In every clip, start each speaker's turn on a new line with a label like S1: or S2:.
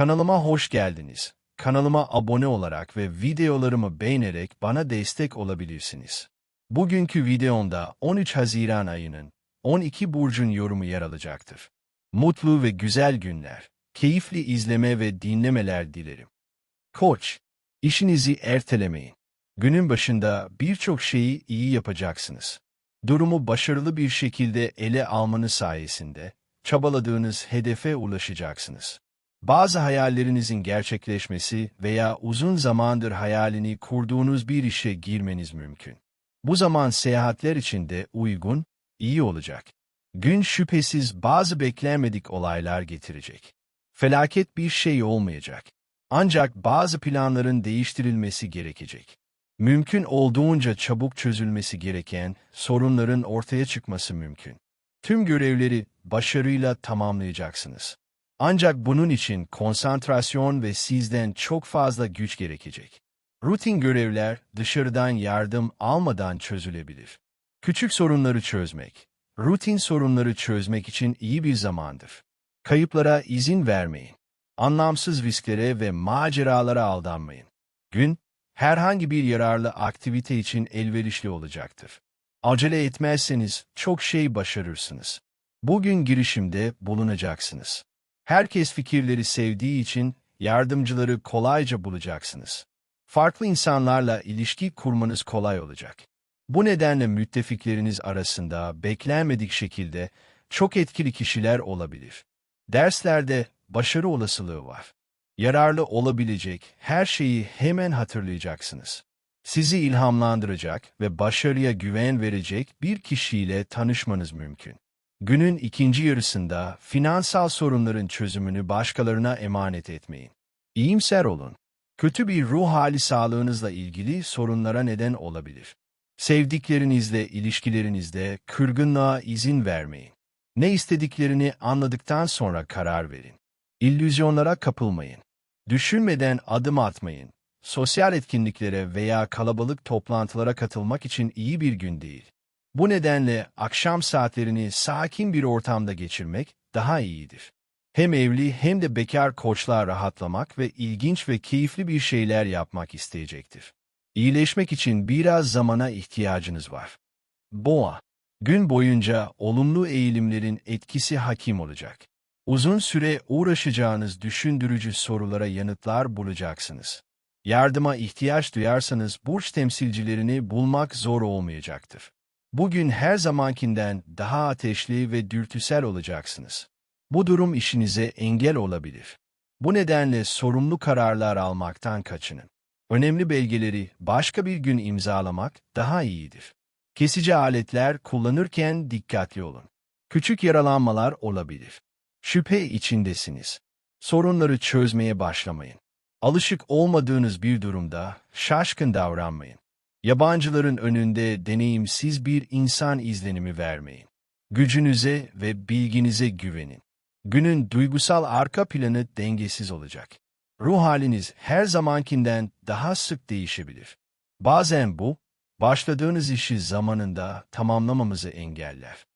S1: Kanalıma hoş geldiniz. Kanalıma abone olarak ve videolarımı beğenerek bana destek olabilirsiniz. Bugünkü videomda 13 Haziran ayının 12 burcun yorumu yer alacaktır. Mutlu ve güzel günler, keyifli izleme ve dinlemeler dilerim. Koç, işinizi ertelemeyin. Günün başında birçok şeyi iyi yapacaksınız. Durumu başarılı bir şekilde ele almanız sayesinde çabaladığınız hedefe ulaşacaksınız. Bazı hayallerinizin gerçekleşmesi veya uzun zamandır hayalini kurduğunuz bir işe girmeniz mümkün. Bu zaman seyahatler için de uygun, iyi olacak. Gün şüphesiz bazı beklenmedik olaylar getirecek. Felaket bir şey olmayacak. Ancak bazı planların değiştirilmesi gerekecek. Mümkün olduğunca çabuk çözülmesi gereken sorunların ortaya çıkması mümkün. Tüm görevleri başarıyla tamamlayacaksınız. Ancak bunun için konsantrasyon ve sizden çok fazla güç gerekecek. Rutin görevler dışarıdan yardım almadan çözülebilir. Küçük sorunları çözmek, rutin sorunları çözmek için iyi bir zamandır. Kayıplara izin vermeyin. Anlamsız risklere ve maceralara aldanmayın. Gün, herhangi bir yararlı aktivite için elverişli olacaktır. Acele etmezseniz çok şey başarırsınız. Bugün girişimde bulunacaksınız. Herkes fikirleri sevdiği için yardımcıları kolayca bulacaksınız. Farklı insanlarla ilişki kurmanız kolay olacak. Bu nedenle müttefikleriniz arasında beklenmedik şekilde çok etkili kişiler olabilir. Derslerde başarı olasılığı var. Yararlı olabilecek her şeyi hemen hatırlayacaksınız. Sizi ilhamlandıracak ve başarıya güven verecek bir kişiyle tanışmanız mümkün. Günün ikinci yarısında finansal sorunların çözümünü başkalarına emanet etmeyin. İyimser olun. Kötü bir ruh hali sağlığınızla ilgili sorunlara neden olabilir. Sevdiklerinizle ilişkilerinizde kırgınlığa izin vermeyin. Ne istediklerini anladıktan sonra karar verin. İllüzyonlara kapılmayın. Düşünmeden adım atmayın. Sosyal etkinliklere veya kalabalık toplantılara katılmak için iyi bir gün değil. Bu nedenle akşam saatlerini sakin bir ortamda geçirmek daha iyidir. Hem evli hem de bekar koçlar rahatlamak ve ilginç ve keyifli bir şeyler yapmak isteyecektir. İyileşmek için biraz zamana ihtiyacınız var. Boğa, gün boyunca olumlu eğilimlerin etkisi hakim olacak. Uzun süre uğraşacağınız düşündürücü sorulara yanıtlar bulacaksınız. Yardıma ihtiyaç duyarsanız burç temsilcilerini bulmak zor olmayacaktır. Bugün her zamankinden daha ateşli ve dürtüsel olacaksınız. Bu durum işinize engel olabilir. Bu nedenle sorumlu kararlar almaktan kaçının. Önemli belgeleri başka bir gün imzalamak daha iyidir. Kesici aletler kullanırken dikkatli olun. Küçük yaralanmalar olabilir. Şüphe içindesiniz. Sorunları çözmeye başlamayın. Alışık olmadığınız bir durumda şaşkın davranmayın. Yabancıların önünde deneyimsiz bir insan izlenimi vermeyin. Gücünüze ve bilginize güvenin. Günün duygusal arka planı dengesiz olacak. Ruh haliniz her zamankinden daha sık değişebilir. Bazen bu, başladığınız işi zamanında tamamlamamızı engeller.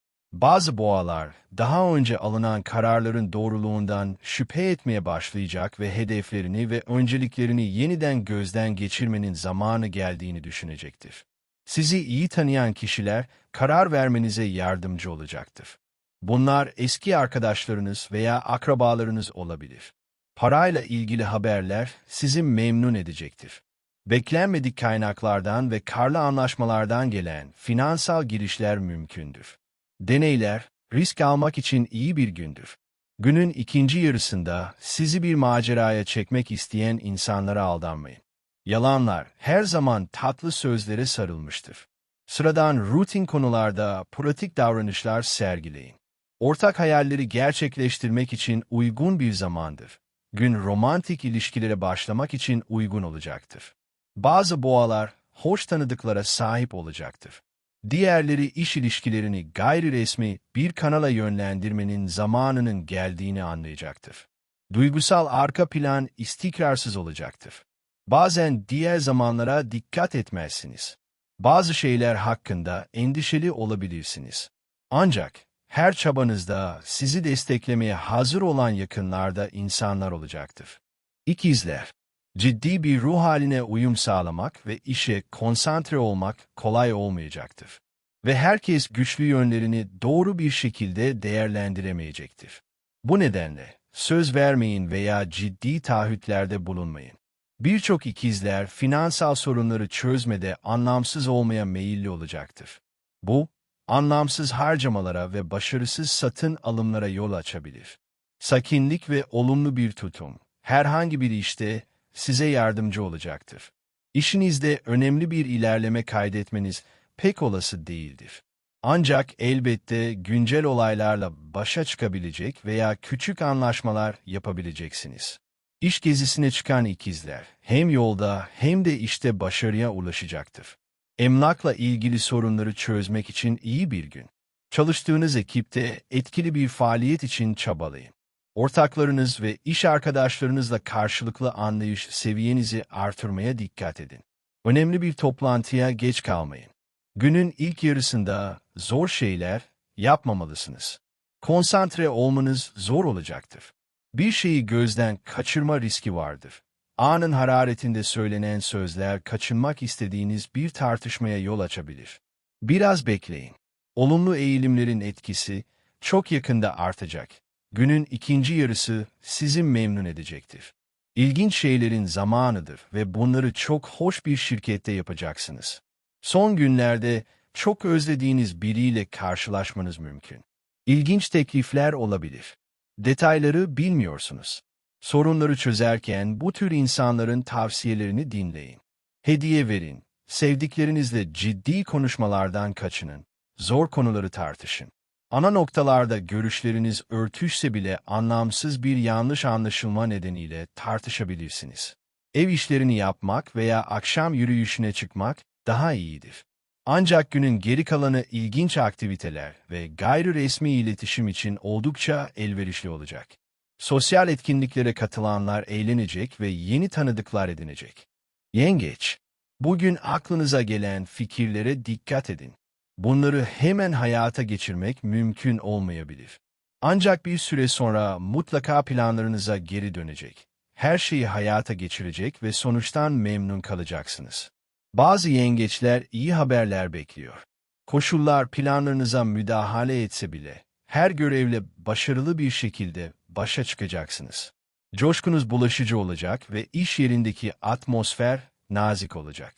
S1: Bazı boğalar, daha önce alınan kararların doğruluğundan şüphe etmeye başlayacak ve hedeflerini ve önceliklerini yeniden gözden geçirmenin zamanı geldiğini düşünecektir. Sizi iyi tanıyan kişiler karar vermenize yardımcı olacaktır. Bunlar eski arkadaşlarınız veya akrabalarınız olabilir. Parayla ilgili haberler sizi memnun edecektir. Beklenmedik kaynaklardan ve karlı anlaşmalardan gelen finansal girişler mümkündür. Deneyler, risk almak için iyi bir gündür. Günün ikinci yarısında sizi bir maceraya çekmek isteyen insanlara aldanmayın. Yalanlar her zaman tatlı sözlere sarılmıştır. Sıradan rutin konularda pratik davranışlar sergileyin. Ortak hayalleri gerçekleştirmek için uygun bir zamandır. Gün romantik ilişkilere başlamak için uygun olacaktır. Bazı boğalar hoş tanıdıklara sahip olacaktır. Diğerleri iş ilişkilerini gayri resmi bir kanala yönlendirmenin zamanının geldiğini anlayacaktır. Duygusal arka plan istikrarsız olacaktır. Bazen diğer zamanlara dikkat etmezsiniz. Bazı şeyler hakkında endişeli olabilirsiniz. Ancak her çabanızda sizi desteklemeye hazır olan yakınlarda insanlar olacaktır. İkizler, ciddi bir ruh haline uyum sağlamak ve işe konsantre olmak kolay olmayacaktır. Ve herkes güçlü yönlerini doğru bir şekilde değerlendiremeyecektir. Bu nedenle söz vermeyin veya ciddi taahhütlerde bulunmayın. Birçok ikizler finansal sorunları çözmede anlamsız olmaya meyilli olacaktır. Bu, anlamsız harcamalara ve başarısız satın alımlara yol açabilir. Sakinlik ve olumlu bir tutum, herhangi bir işte size yardımcı olacaktır. İşinizde önemli bir ilerleme kaydetmeniz pek olası değildir. Ancak elbette güncel olaylarla başa çıkabilecek veya küçük anlaşmalar yapabileceksiniz. İş gezisine çıkan ikizler hem yolda hem de işte başarıya ulaşacaktır. Emlakla ilgili sorunları çözmek için iyi bir gün. Çalıştığınız ekipte etkili bir faaliyet için çabalayın. Ortaklarınız ve iş arkadaşlarınızla karşılıklı anlayış seviyenizi artırmaya dikkat edin. Önemli bir toplantıya geç kalmayın. Günün ilk yarısında zor şeyler yapmamalısınız. Konsantre olmanız zor olacaktır. Bir şeyi gözden kaçırma riski vardır. Anın hararetinde söylenen sözler kaçınmak istediğiniz bir tartışmaya yol açabilir. Biraz bekleyin. Olumlu eğilimlerin etkisi çok yakında artacak. Günün ikinci yarısı sizi memnun edecektir. İlginç şeylerin zamanıdır ve bunları çok hoş bir şirkette yapacaksınız. Son günlerde çok özlediğiniz biriyle karşılaşmanız mümkün. İlginç teklifler olabilir. Detayları bilmiyorsunuz. Sorunları çözerken bu tür insanların tavsiyelerini dinleyin. Hediye verin, sevdiklerinizle ciddi konuşmalardan kaçının, zor konuları tartışın. Ana noktalarda görüşleriniz örtüşse bile anlamsız bir yanlış anlaşılma nedeniyle tartışabilirsiniz. Ev işlerini yapmak veya akşam yürüyüşüne çıkmak daha iyidir. Ancak günün geri kalanı ilginç aktiviteler ve gayri resmi iletişim için oldukça elverişli olacak. Sosyal etkinliklere katılanlar eğlenecek ve yeni tanıdıklar edinecek. Yengeç, bugün aklınıza gelen fikirlere dikkat edin. Bunları hemen hayata geçirmek mümkün olmayabilir. Ancak bir süre sonra mutlaka planlarınıza geri dönecek. Her şeyi hayata geçirecek ve sonuçtan memnun kalacaksınız. Bazı yengeçler iyi haberler bekliyor. Koşullar planlarınıza müdahale etse bile, her görevle başarılı bir şekilde başa çıkacaksınız. Coşkunuz bulaşıcı olacak ve iş yerindeki atmosfer nazik olacak.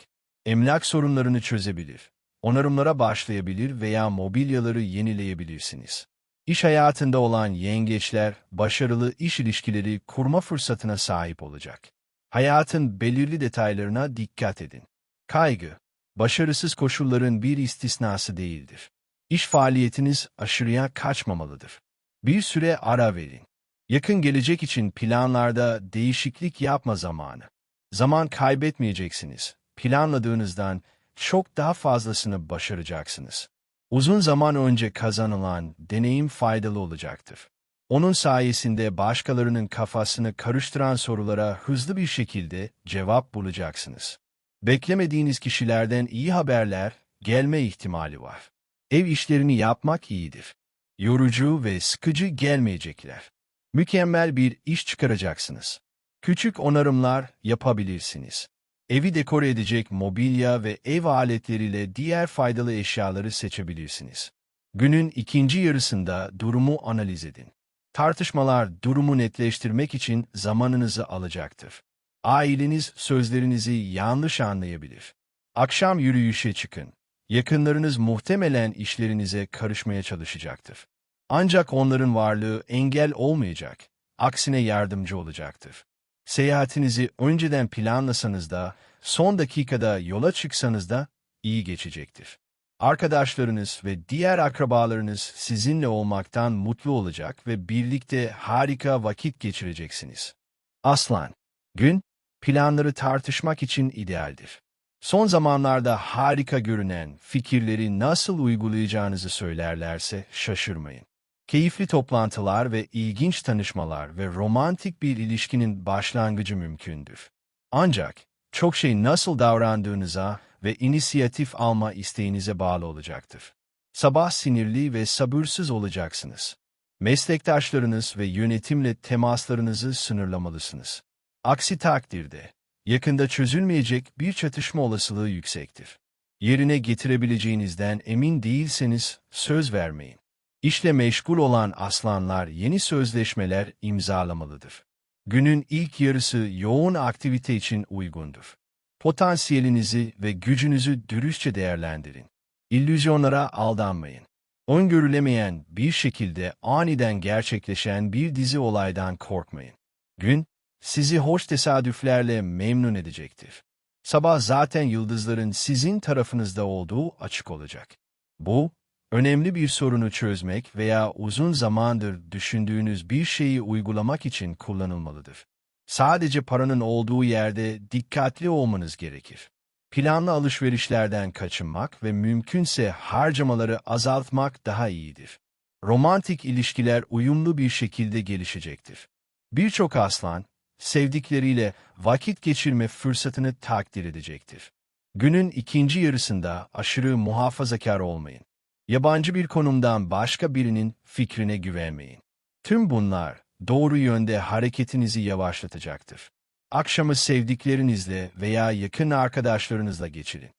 S1: Emlak sorunlarını çözebilir, onarımlara başlayabilir veya mobilyaları yenileyebilirsiniz. İş hayatında olan yengeçler, başarılı iş ilişkileri kurma fırsatına sahip olacak. Hayatın belirli detaylarına dikkat edin. Kaygı, başarısız koşulların bir istisnası değildir. İş faaliyetiniz aşırıya kaçmamalıdır. Bir süre ara verin. Yakın gelecek için planlarda değişiklik yapma zamanı. Zaman kaybetmeyeceksiniz. Planladığınızdan çok daha fazlasını başaracaksınız. Uzun zaman önce kazanılan deneyim faydalı olacaktır. Onun sayesinde başkalarının kafasını karıştıran sorulara hızlı bir şekilde cevap bulacaksınız. Beklemediğiniz kişilerden iyi haberler gelme ihtimali var. Ev işlerini yapmak iyidir. Yorucu ve sıkıcı gelmeyecekler. Mükemmel bir iş çıkaracaksınız. Küçük onarımlar yapabilirsiniz. Evi dekore edecek mobilya ve ev aletleriyle diğer faydalı eşyaları seçebilirsiniz. Günün ikinci yarısında durumu analiz edin. Tartışmalar durumu netleştirmek için zamanınızı alacaktır. Aileniz sözlerinizi yanlış anlayabilir. Akşam yürüyüşe çıkın. Yakınlarınız muhtemelen işlerinize karışmaya çalışacaktır. Ancak onların varlığı engel olmayacak, aksine yardımcı olacaktır. Seyahatinizi önceden planlasanız da, son dakikada yola çıksanız da iyi geçecektir. Arkadaşlarınız ve diğer akrabalarınız sizinle olmaktan mutlu olacak ve birlikte harika vakit geçireceksiniz. Aslan, gün, planları tartışmak için idealdir. Son zamanlarda harika görünen fikirleri nasıl uygulayacağınızı söylerlerse şaşırmayın. Keyifli toplantılar ve ilginç tanışmalar ve romantik bir ilişkinin başlangıcı mümkündür. Ancak çok şey nasıl davrandığınıza ve inisiyatif alma isteğinize bağlı olacaktır. Sabah sinirli ve sabırsız olacaksınız. Meslektaşlarınız ve yönetimle temaslarınızı sınırlamalısınız. Aksi takdirde, yakında çözülmeyecek bir çatışma olasılığı yüksektir. Yerine getirebileceğinizden emin değilseniz söz vermeyin. İşle meşgul olan aslanlar yeni sözleşmeler imzalamalıdır. Günün ilk yarısı yoğun aktivite için uygundur. Potansiyelinizi ve gücünüzü dürüstçe değerlendirin. İllüzyonlara aldanmayın. Öngörülemeyen bir şekilde aniden gerçekleşen bir dizi olaydan korkmayın. Gün, sizi hoş tesadüflerle memnun edecektir. Sabah zaten yıldızların sizin tarafınızda olduğu açık olacak. Bu, önemli bir sorunu çözmek veya uzun zamandır düşündüğünüz bir şeyi uygulamak için kullanılmalıdır. Sadece paranın olduğu yerde dikkatli olmanız gerekir. Planlı alışverişlerden kaçınmak ve mümkünse harcamaları azaltmak daha iyidir. Romantik ilişkiler uyumlu bir şekilde gelişecektir. Birçok aslan, sevdikleriyle vakit geçirme fırsatını takdir edecektir. Günün ikinci yarısında aşırı muhafazakar olmayın. Yabancı bir konumdan başka birinin fikrine güvenmeyin. Tüm bunlar doğru yönde hareketinizi yavaşlatacaktır. Akşamı sevdiklerinizle veya yakın arkadaşlarınızla geçirin.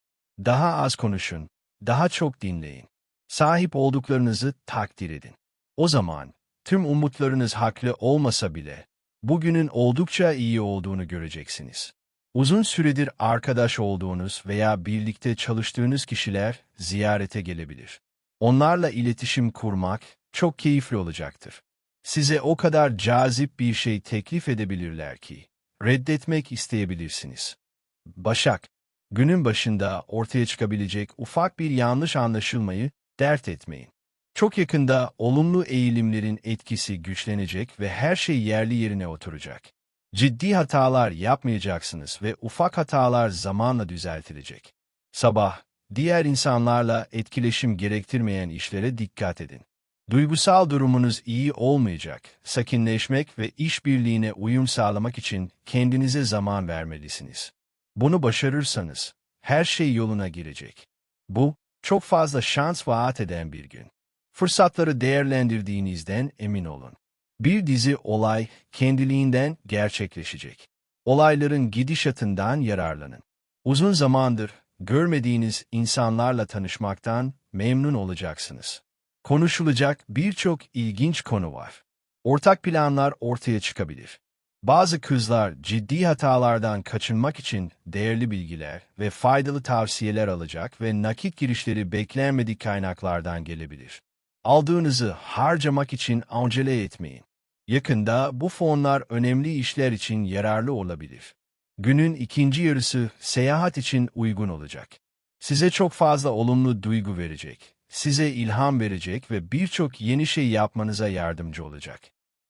S1: Daha az konuşun, daha çok dinleyin. Sahip olduklarınızı takdir edin. O zaman tüm umutlarınız haklı olmasa bile bugünün oldukça iyi olduğunu göreceksiniz. Uzun süredir arkadaş olduğunuz veya birlikte çalıştığınız kişiler ziyarete gelebilir. Onlarla iletişim kurmak çok keyifli olacaktır. Size o kadar cazip bir şey teklif edebilirler ki, reddetmek isteyebilirsiniz. Başak, günün başında ortaya çıkabilecek ufak bir yanlış anlaşılmayı dert etmeyin. Çok yakında olumlu eğilimlerin etkisi güçlenecek ve her şey yerli yerine oturacak. Ciddi hatalar yapmayacaksınız ve ufak hatalar zamanla düzeltilecek. Sabah, diğer insanlarla etkileşim gerektirmeyen işlere dikkat edin. Duygusal durumunuz iyi olmayacak. Sakinleşmek ve işbirliğine uyum sağlamak için kendinize zaman vermelisiniz. Bunu başarırsanız her şey yoluna girecek. Bu, çok fazla şans vaat eden bir gün. Fırsatları değerlendirdiğinizden emin olun. Bir dizi olay kendiliğinden gerçekleşecek. Olayların gidişatından yararlanın. Uzun zamandır görmediğiniz insanlarla tanışmaktan memnun olacaksınız. Konuşulacak birçok ilginç konu var. Ortak planlar ortaya çıkabilir. Bazı kızlar ciddi hatalardan kaçınmak için değerli bilgiler ve faydalı tavsiyeler alacak ve nakit girişleri beklenmedik kaynaklardan gelebilir. Aldığınızı harcamak için acele etmeyin. Yakında bu fonlar önemli işler için yararlı olabilir. Günün ikinci yarısı seyahat için uygun olacak. Size çok fazla olumlu duygu verecek size ilham verecek ve birçok yeni şey yapmanıza yardımcı olacak.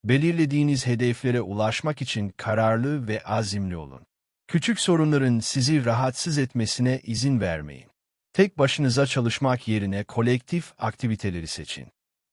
S1: Belirlediğiniz hedeflere ulaşmak için kararlı ve azimli olun. Küçük sorunların sizi rahatsız etmesine izin vermeyin. Tek başınıza çalışmak yerine kolektif aktiviteleri seçin.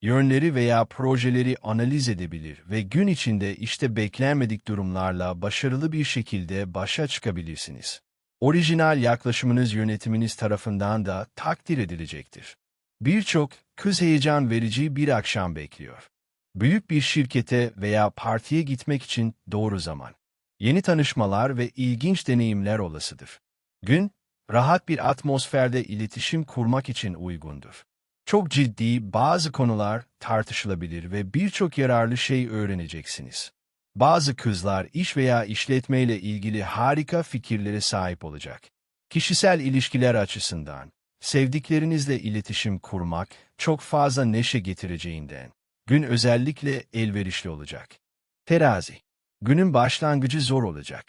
S1: Yönleri veya projeleri analiz edebilir ve gün içinde işte beklenmedik durumlarla başarılı bir şekilde başa çıkabilirsiniz. Orijinal yaklaşımınız yönetiminiz tarafından da takdir edilecektir. Birçok kız heyecan verici bir akşam bekliyor. Büyük bir şirkete veya partiye gitmek için doğru zaman. Yeni tanışmalar ve ilginç deneyimler olasıdır. Gün, rahat bir atmosferde iletişim kurmak için uygundur. Çok ciddi bazı konular tartışılabilir ve birçok yararlı şey öğreneceksiniz. Bazı kızlar iş veya işletmeyle ilgili harika fikirlere sahip olacak. Kişisel ilişkiler açısından, sevdiklerinizle iletişim kurmak çok fazla neşe getireceğinden, gün özellikle elverişli olacak. Terazi, günün başlangıcı zor olacak.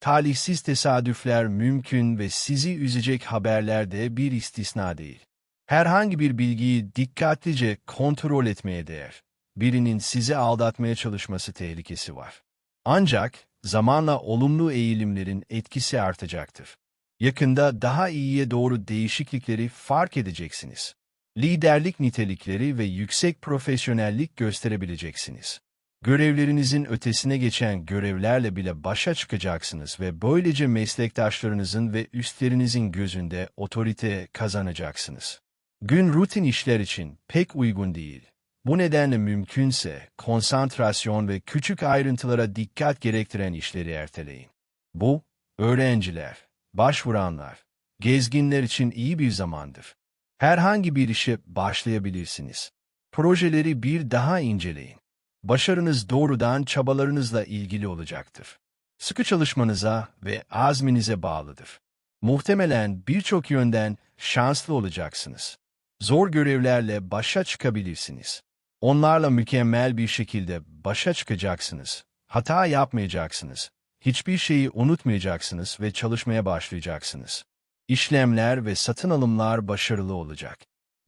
S1: Talihsiz tesadüfler mümkün ve sizi üzecek haberler de bir istisna değil. Herhangi bir bilgiyi dikkatlice kontrol etmeye değer. Birinin sizi aldatmaya çalışması tehlikesi var. Ancak zamanla olumlu eğilimlerin etkisi artacaktır. Yakında daha iyiye doğru değişiklikleri fark edeceksiniz. Liderlik nitelikleri ve yüksek profesyonellik gösterebileceksiniz. Görevlerinizin ötesine geçen görevlerle bile başa çıkacaksınız ve böylece meslektaşlarınızın ve üstlerinizin gözünde otorite kazanacaksınız. Gün rutin işler için pek uygun değil. Bu nedenle mümkünse konsantrasyon ve küçük ayrıntılara dikkat gerektiren işleri erteleyin. Bu, öğrenciler, başvuranlar, gezginler için iyi bir zamandır. Herhangi bir işe başlayabilirsiniz. Projeleri bir daha inceleyin. Başarınız doğrudan çabalarınızla ilgili olacaktır. Sıkı çalışmanıza ve azminize bağlıdır. Muhtemelen birçok yönden şanslı olacaksınız. Zor görevlerle başa çıkabilirsiniz. Onlarla mükemmel bir şekilde başa çıkacaksınız. Hata yapmayacaksınız. Hiçbir şeyi unutmayacaksınız ve çalışmaya başlayacaksınız. İşlemler ve satın alımlar başarılı olacak.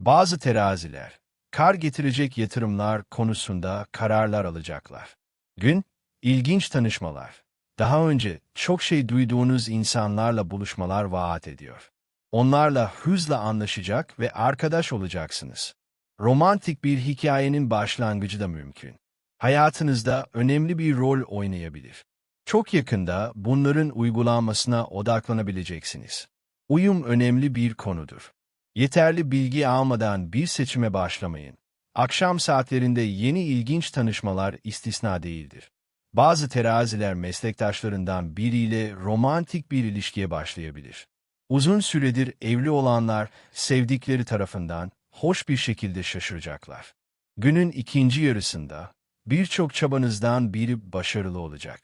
S1: Bazı teraziler, kar getirecek yatırımlar konusunda kararlar alacaklar. Gün, ilginç tanışmalar. Daha önce çok şey duyduğunuz insanlarla buluşmalar vaat ediyor. Onlarla hızla anlaşacak ve arkadaş olacaksınız. Romantik bir hikayenin başlangıcı da mümkün. Hayatınızda önemli bir rol oynayabilir. Çok yakında bunların uygulanmasına odaklanabileceksiniz. Uyum önemli bir konudur. Yeterli bilgi almadan bir seçime başlamayın. Akşam saatlerinde yeni ilginç tanışmalar istisna değildir. Bazı teraziler meslektaşlarından biriyle romantik bir ilişkiye başlayabilir. Uzun süredir evli olanlar sevdikleri tarafından hoş bir şekilde şaşıracaklar. Günün ikinci yarısında birçok çabanızdan biri başarılı olacak.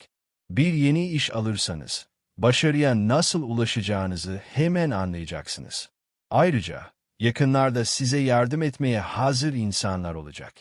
S1: Bir yeni iş alırsanız, başarıya nasıl ulaşacağınızı hemen anlayacaksınız. Ayrıca, yakınlarda size yardım etmeye hazır insanlar olacak.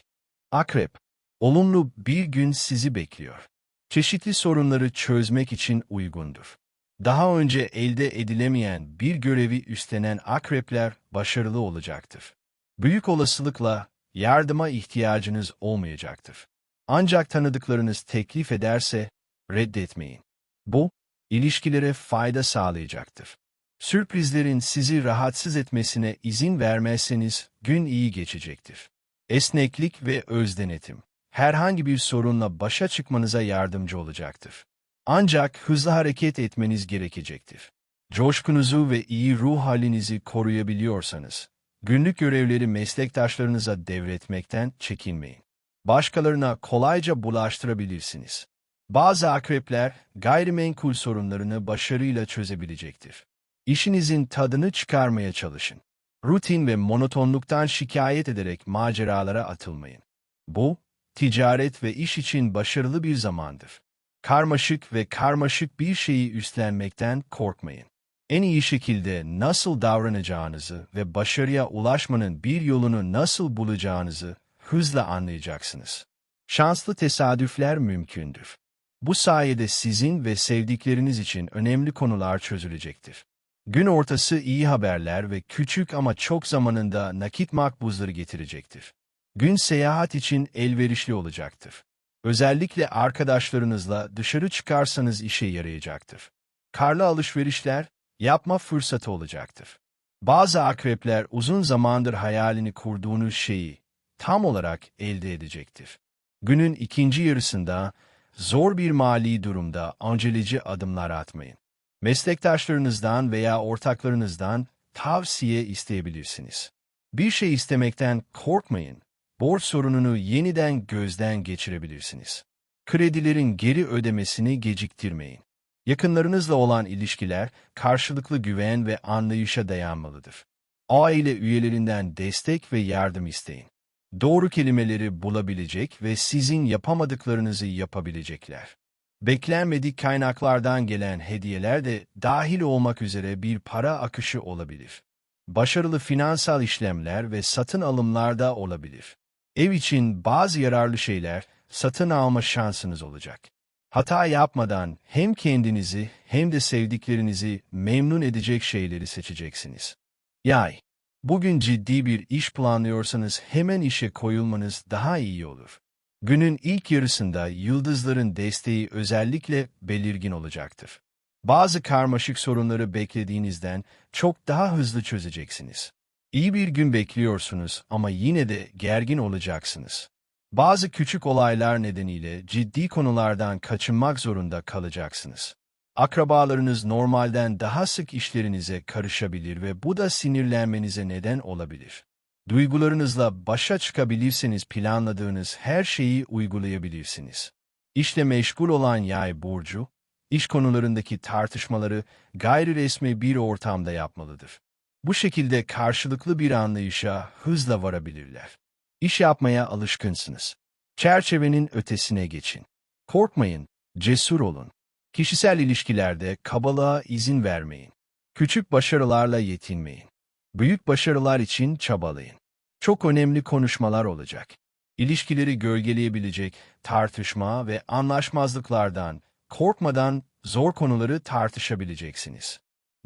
S1: Akrep, olumlu bir gün sizi bekliyor. Çeşitli sorunları çözmek için uygundur. Daha önce elde edilemeyen bir görevi üstlenen akrepler başarılı olacaktır. Büyük olasılıkla yardıma ihtiyacınız olmayacaktır. Ancak tanıdıklarınız teklif ederse reddetmeyin. Bu, ilişkilere fayda sağlayacaktır. Sürprizlerin sizi rahatsız etmesine izin vermezseniz gün iyi geçecektir. Esneklik ve özdenetim herhangi bir sorunla başa çıkmanıza yardımcı olacaktır. Ancak hızlı hareket etmeniz gerekecektir. Coşkunuzu ve iyi ruh halinizi koruyabiliyorsanız, günlük görevleri meslektaşlarınıza devretmekten çekinmeyin. Başkalarına kolayca bulaştırabilirsiniz. Bazı akrepler gayrimenkul sorunlarını başarıyla çözebilecektir. İşinizin tadını çıkarmaya çalışın. Rutin ve monotonluktan şikayet ederek maceralara atılmayın. Bu, ticaret ve iş için başarılı bir zamandır. Karmaşık ve karmaşık bir şeyi üstlenmekten korkmayın. En iyi şekilde nasıl davranacağınızı ve başarıya ulaşmanın bir yolunu nasıl bulacağınızı hızla anlayacaksınız. Şanslı tesadüfler mümkündür. Bu sayede sizin ve sevdikleriniz için önemli konular çözülecektir. Gün ortası iyi haberler ve küçük ama çok zamanında nakit makbuzları getirecektir. Gün seyahat için elverişli olacaktır. Özellikle arkadaşlarınızla dışarı çıkarsanız işe yarayacaktır. Karlı alışverişler yapma fırsatı olacaktır. Bazı akrepler uzun zamandır hayalini kurduğunuz şeyi tam olarak elde edecektir. Günün ikinci yarısında zor bir mali durumda aceleci adımlar atmayın. Meslektaşlarınızdan veya ortaklarınızdan tavsiye isteyebilirsiniz. Bir şey istemekten korkmayın. Borç sorununu yeniden gözden geçirebilirsiniz. Kredilerin geri ödemesini geciktirmeyin. Yakınlarınızla olan ilişkiler karşılıklı güven ve anlayışa dayanmalıdır. Aile üyelerinden destek ve yardım isteyin. Doğru kelimeleri bulabilecek ve sizin yapamadıklarınızı yapabilecekler. Beklenmedik kaynaklardan gelen hediyeler de dahil olmak üzere bir para akışı olabilir. Başarılı finansal işlemler ve satın alımlar da olabilir. Ev için bazı yararlı şeyler satın alma şansınız olacak. Hata yapmadan hem kendinizi hem de sevdiklerinizi memnun edecek şeyleri seçeceksiniz. Yay, bugün ciddi bir iş planlıyorsanız hemen işe koyulmanız daha iyi olur. Günün ilk yarısında yıldızların desteği özellikle belirgin olacaktır. Bazı karmaşık sorunları beklediğinizden çok daha hızlı çözeceksiniz. İyi bir gün bekliyorsunuz ama yine de gergin olacaksınız. Bazı küçük olaylar nedeniyle ciddi konulardan kaçınmak zorunda kalacaksınız. Akrabalarınız normalden daha sık işlerinize karışabilir ve bu da sinirlenmenize neden olabilir. Duygularınızla başa çıkabilirseniz planladığınız her şeyi uygulayabilirsiniz. İşle meşgul olan yay burcu, iş konularındaki tartışmaları gayri resmi bir ortamda yapmalıdır. Bu şekilde karşılıklı bir anlayışa hızla varabilirler. İş yapmaya alışkınsınız. Çerçevenin ötesine geçin. Korkmayın, cesur olun. Kişisel ilişkilerde kabalığa izin vermeyin. Küçük başarılarla yetinmeyin. Büyük başarılar için çabalayın. Çok önemli konuşmalar olacak. İlişkileri gölgeleyebilecek tartışma ve anlaşmazlıklardan, korkmadan zor konuları tartışabileceksiniz.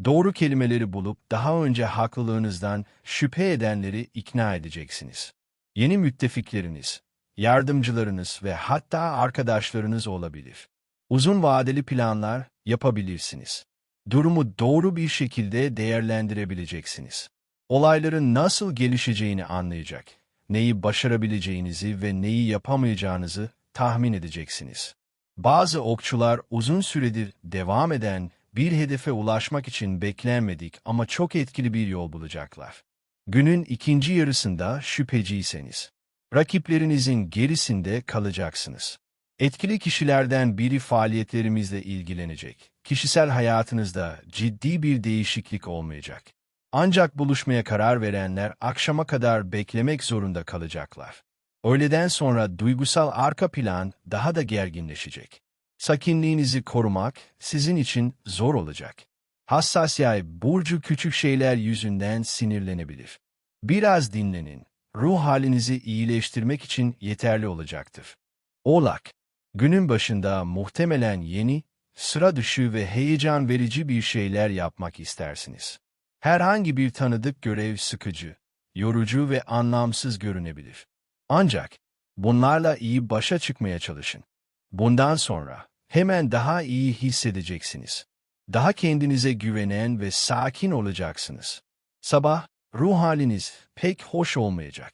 S1: Doğru kelimeleri bulup daha önce haklılığınızdan şüphe edenleri ikna edeceksiniz. Yeni müttefikleriniz, yardımcılarınız ve hatta arkadaşlarınız olabilir. Uzun vadeli planlar yapabilirsiniz. Durumu doğru bir şekilde değerlendirebileceksiniz. Olayların nasıl gelişeceğini anlayacak, neyi başarabileceğinizi ve neyi yapamayacağınızı tahmin edeceksiniz. Bazı okçular uzun süredir devam eden bir hedefe ulaşmak için beklenmedik ama çok etkili bir yol bulacaklar. Günün ikinci yarısında şüpheciyseniz, rakiplerinizin gerisinde kalacaksınız. Etkili kişilerden biri faaliyetlerimizle ilgilenecek. Kişisel hayatınızda ciddi bir değişiklik olmayacak. Ancak buluşmaya karar verenler akşama kadar beklemek zorunda kalacaklar. Öğleden sonra duygusal arka plan daha da gerginleşecek. Sakinliğinizi korumak sizin için zor olacak. Hassas yay burcu küçük şeyler yüzünden sinirlenebilir. Biraz dinlenin. Ruh halinizi iyileştirmek için yeterli olacaktır. Oğlak, günün başında muhtemelen yeni, sıra dışı ve heyecan verici bir şeyler yapmak istersiniz. Herhangi bir tanıdık görev sıkıcı, yorucu ve anlamsız görünebilir. Ancak bunlarla iyi başa çıkmaya çalışın. Bundan sonra hemen daha iyi hissedeceksiniz. Daha kendinize güvenen ve sakin olacaksınız. Sabah ruh haliniz pek hoş olmayacak.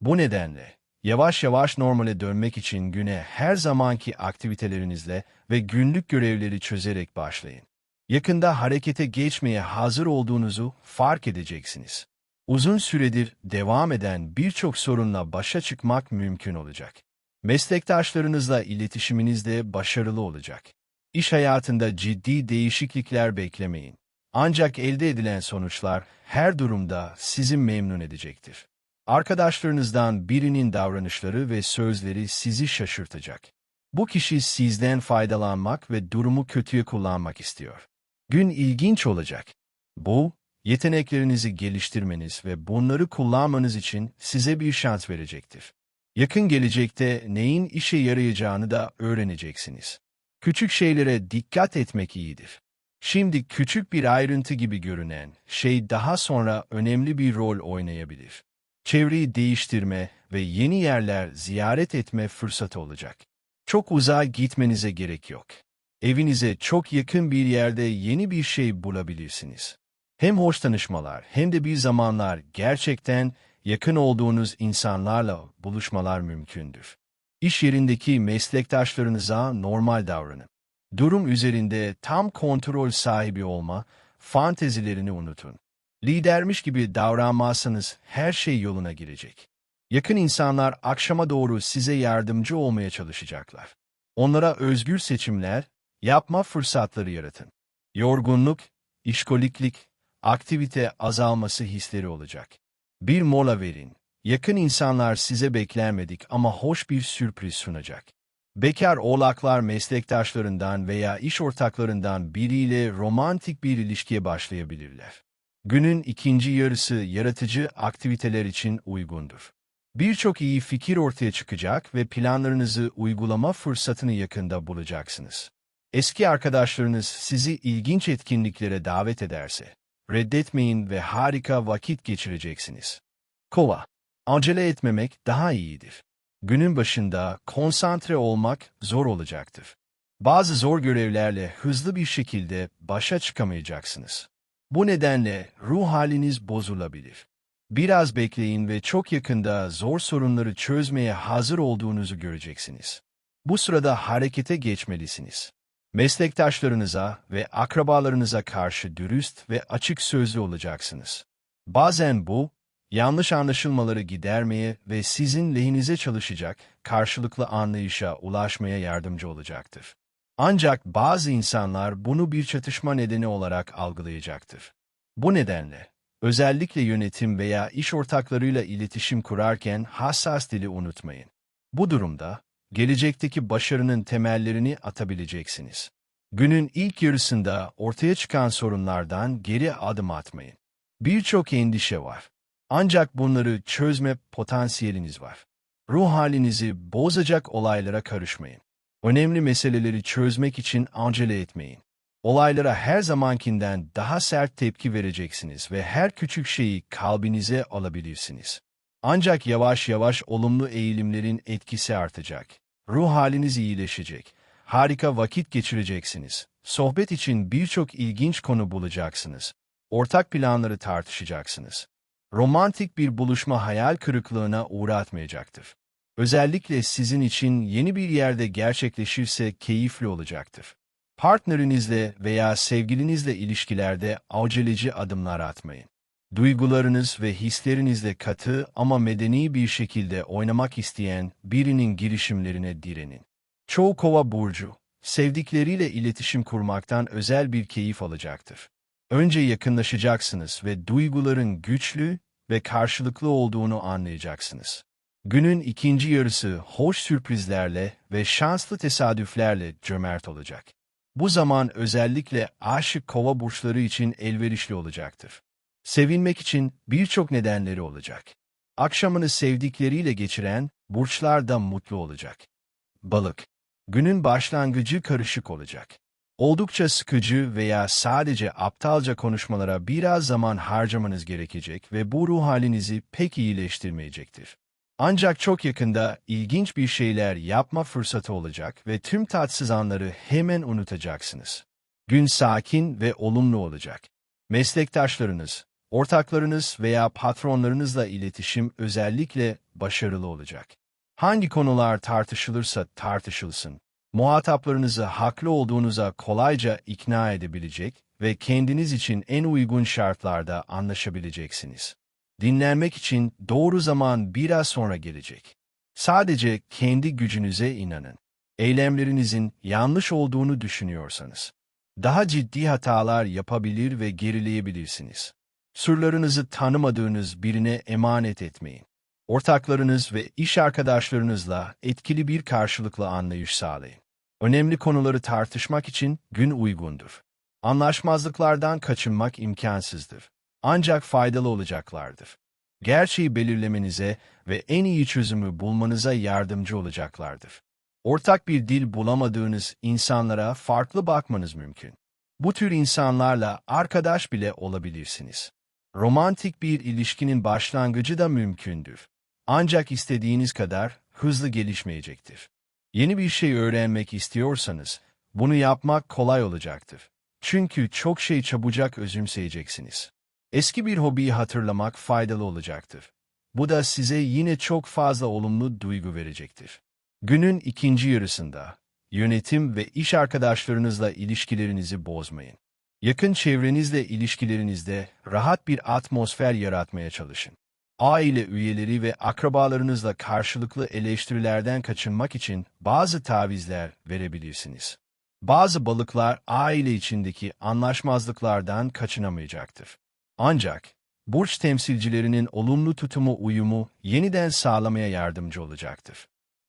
S1: Bu nedenle yavaş yavaş normale dönmek için güne her zamanki aktivitelerinizle ve günlük görevleri çözerek başlayın. Yakında harekete geçmeye hazır olduğunuzu fark edeceksiniz. Uzun süredir devam eden birçok sorunla başa çıkmak mümkün olacak. Meslektaşlarınızla iletişiminiz de başarılı olacak. İş hayatında ciddi değişiklikler beklemeyin. Ancak elde edilen sonuçlar her durumda sizi memnun edecektir. Arkadaşlarınızdan birinin davranışları ve sözleri sizi şaşırtacak. Bu kişi sizden faydalanmak ve durumu kötüye kullanmak istiyor. Gün ilginç olacak. Bu, yeteneklerinizi geliştirmeniz ve bunları kullanmanız için size bir şans verecektir. Yakın gelecekte neyin işe yarayacağını da öğreneceksiniz. Küçük şeylere dikkat etmek iyidir. Şimdi küçük bir ayrıntı gibi görünen şey daha sonra önemli bir rol oynayabilir. Çevreyi değiştirme ve yeni yerler ziyaret etme fırsatı olacak. Çok uzağa gitmenize gerek yok. Evinize çok yakın bir yerde yeni bir şey bulabilirsiniz. Hem hoş tanışmalar hem de bir zamanlar gerçekten yakın olduğunuz insanlarla buluşmalar mümkündür. İş yerindeki meslektaşlarınıza normal davranın. Durum üzerinde tam kontrol sahibi olma, fantezilerini unutun. Lidermiş gibi davranmazsanız her şey yoluna girecek. Yakın insanlar akşama doğru size yardımcı olmaya çalışacaklar. Onlara özgür seçimler, yapma fırsatları yaratın. Yorgunluk, işkoliklik, aktivite azalması hisleri olacak. Bir mola verin. Yakın insanlar size beklenmedik ama hoş bir sürpriz sunacak. Bekar oğlaklar meslektaşlarından veya iş ortaklarından biriyle romantik bir ilişkiye başlayabilirler. Günün ikinci yarısı yaratıcı aktiviteler için uygundur. Birçok iyi fikir ortaya çıkacak ve planlarınızı uygulama fırsatını yakında bulacaksınız. Eski arkadaşlarınız sizi ilginç etkinliklere davet ederse, reddetmeyin ve harika vakit geçireceksiniz. Kova, acele etmemek daha iyidir. Günün başında konsantre olmak zor olacaktır. Bazı zor görevlerle hızlı bir şekilde başa çıkamayacaksınız. Bu nedenle ruh haliniz bozulabilir. Biraz bekleyin ve çok yakında zor sorunları çözmeye hazır olduğunuzu göreceksiniz. Bu sırada harekete geçmelisiniz. Meslektaşlarınıza ve akrabalarınıza karşı dürüst ve açık sözlü olacaksınız. Bazen bu, yanlış anlaşılmaları gidermeye ve sizin lehinize çalışacak karşılıklı anlayışa ulaşmaya yardımcı olacaktır. Ancak bazı insanlar bunu bir çatışma nedeni olarak algılayacaktır. Bu nedenle, özellikle yönetim veya iş ortaklarıyla iletişim kurarken hassas dili unutmayın. Bu durumda, gelecekteki başarının temellerini atabileceksiniz. Günün ilk yarısında ortaya çıkan sorunlardan geri adım atmayın. Birçok endişe var. Ancak bunları çözme potansiyeliniz var. Ruh halinizi bozacak olaylara karışmayın. Önemli meseleleri çözmek için acele etmeyin. Olaylara her zamankinden daha sert tepki vereceksiniz ve her küçük şeyi kalbinize alabilirsiniz. Ancak yavaş yavaş olumlu eğilimlerin etkisi artacak. Ruh haliniz iyileşecek. Harika vakit geçireceksiniz. Sohbet için birçok ilginç konu bulacaksınız. Ortak planları tartışacaksınız. Romantik bir buluşma hayal kırıklığına uğratmayacaktır. Özellikle sizin için yeni bir yerde gerçekleşirse keyifli olacaktır. Partnerinizle veya sevgilinizle ilişkilerde aceleci adımlar atmayın. Duygularınız ve hislerinizle katı ama medeni bir şekilde oynamak isteyen birinin girişimlerine direnin. Çoğu kova burcu, sevdikleriyle iletişim kurmaktan özel bir keyif alacaktır. Önce yakınlaşacaksınız ve duyguların güçlü ve karşılıklı olduğunu anlayacaksınız. Günün ikinci yarısı hoş sürprizlerle ve şanslı tesadüflerle cömert olacak. Bu zaman özellikle aşık kova burçları için elverişli olacaktır. Sevinmek için birçok nedenleri olacak. Akşamını sevdikleriyle geçiren burçlar da mutlu olacak. Balık, günün başlangıcı karışık olacak. Oldukça sıkıcı veya sadece aptalca konuşmalara biraz zaman harcamanız gerekecek ve bu ruh halinizi pek iyileştirmeyecektir. Ancak çok yakında ilginç bir şeyler yapma fırsatı olacak ve tüm tatsız anları hemen unutacaksınız. Gün sakin ve olumlu olacak. Meslektaşlarınız, ortaklarınız veya patronlarınızla iletişim özellikle başarılı olacak. Hangi konular tartışılırsa tartışılsın, muhataplarınızı haklı olduğunuza kolayca ikna edebilecek ve kendiniz için en uygun şartlarda anlaşabileceksiniz. Dinlenmek için doğru zaman biraz sonra gelecek. Sadece kendi gücünüze inanın. Eylemlerinizin yanlış olduğunu düşünüyorsanız, daha ciddi hatalar yapabilir ve gerileyebilirsiniz. Sırlarınızı tanımadığınız birine emanet etmeyin. Ortaklarınız ve iş arkadaşlarınızla etkili bir karşılıklı anlayış sağlayın. Önemli konuları tartışmak için gün uygundur. Anlaşmazlıklardan kaçınmak imkansızdır. Ancak faydalı olacaklardır. Gerçeği belirlemenize ve en iyi çözümü bulmanıza yardımcı olacaklardır. Ortak bir dil bulamadığınız insanlara farklı bakmanız mümkün. Bu tür insanlarla arkadaş bile olabilirsiniz. Romantik bir ilişkinin başlangıcı da mümkündür. Ancak istediğiniz kadar hızlı gelişmeyecektir. Yeni bir şey öğrenmek istiyorsanız, bunu yapmak kolay olacaktır. Çünkü çok şey çabucak özümseyeceksiniz. Eski bir hobiyi hatırlamak faydalı olacaktır. Bu da size yine çok fazla olumlu duygu verecektir. Günün ikinci yarısında, yönetim ve iş arkadaşlarınızla ilişkilerinizi bozmayın. Yakın çevrenizle ilişkilerinizde rahat bir atmosfer yaratmaya çalışın. Aile üyeleri ve akrabalarınızla karşılıklı eleştirilerden kaçınmak için bazı tavizler verebilirsiniz. Bazı balıklar aile içindeki anlaşmazlıklardan kaçınamayacaktır. Ancak, burç temsilcilerinin olumlu tutumu uyumu yeniden sağlamaya yardımcı olacaktır.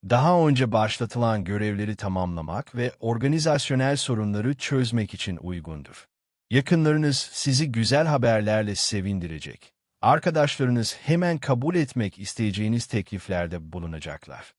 S1: Daha önce başlatılan görevleri tamamlamak ve organizasyonel sorunları çözmek için uygundur. Yakınlarınız sizi güzel haberlerle sevindirecek. Arkadaşlarınız hemen kabul etmek isteyeceğiniz tekliflerde bulunacaklar.